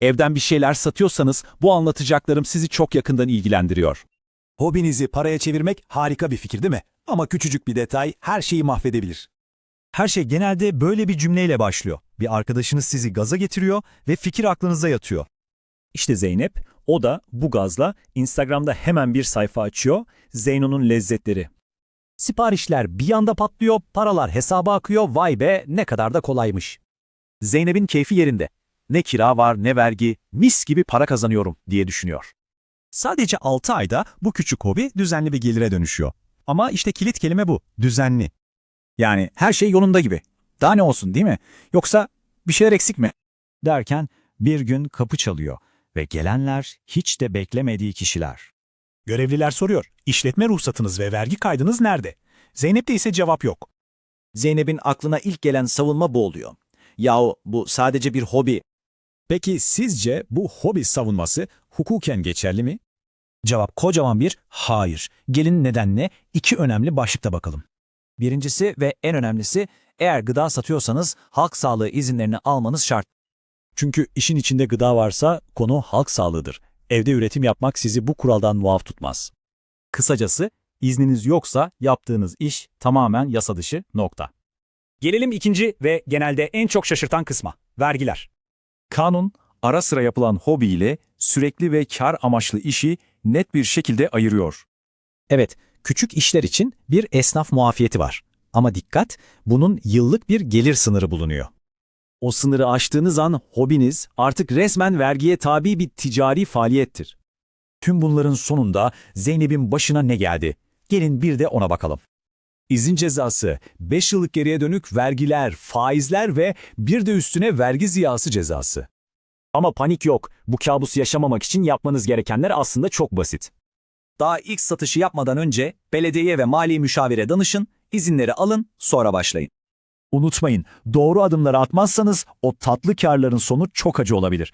Evden bir şeyler satıyorsanız bu anlatacaklarım sizi çok yakından ilgilendiriyor. Hobinizi paraya çevirmek harika bir fikir değil mi? Ama küçücük bir detay her şeyi mahvedebilir. Her şey genelde böyle bir cümleyle başlıyor. Bir arkadaşınız sizi gaza getiriyor ve fikir aklınıza yatıyor. İşte Zeynep, o da bu gazla Instagram'da hemen bir sayfa açıyor, Zeyno'nun lezzetleri. Siparişler bir anda patlıyor, paralar hesaba akıyor, vay be ne kadar da kolaymış. Zeynep'in keyfi yerinde. Ne kira var ne vergi, mis gibi para kazanıyorum diye düşünüyor. Sadece 6 ayda bu küçük hobi düzenli bir gelire dönüşüyor. Ama işte kilit kelime bu, düzenli. Yani her şey yolunda gibi. Daha ne olsun değil mi? Yoksa bir şeyler eksik mi? Derken bir gün kapı çalıyor ve gelenler hiç de beklemediği kişiler. Görevliler soruyor, işletme ruhsatınız ve vergi kaydınız nerede? Zeynep'te ise cevap yok. Zeynep'in aklına ilk gelen savunma bu oluyor. Yahu bu sadece bir hobi. Peki sizce bu hobi savunması hukuken geçerli mi? Cevap kocaman bir hayır. Gelin nedenle iki önemli başlıkta bakalım. Birincisi ve en önemlisi eğer gıda satıyorsanız halk sağlığı izinlerini almanız şart. Çünkü işin içinde gıda varsa konu halk sağlığıdır. Evde üretim yapmak sizi bu kuraldan muaf tutmaz. Kısacası izniniz yoksa yaptığınız iş tamamen yasa dışı nokta. Gelelim ikinci ve genelde en çok şaşırtan kısma. Vergiler. Kanun, ara sıra yapılan hobi ile sürekli ve kar amaçlı işi net bir şekilde ayırıyor. Evet, küçük işler için bir esnaf muafiyeti var. Ama dikkat, bunun yıllık bir gelir sınırı bulunuyor. O sınırı aştığınız an hobiniz artık resmen vergiye tabi bir ticari faaliyettir. Tüm bunların sonunda Zeynep'in başına ne geldi? Gelin bir de ona bakalım. İzin cezası, 5 yıllık geriye dönük vergiler, faizler ve bir de üstüne vergi ziyası cezası. Ama panik yok. Bu kabusu yaşamamak için yapmanız gerekenler aslında çok basit. Daha ilk satışı yapmadan önce belediyeye ve mali müşavire danışın, izinleri alın, sonra başlayın. Unutmayın, doğru adımları atmazsanız o tatlı karların sonu çok acı olabilir.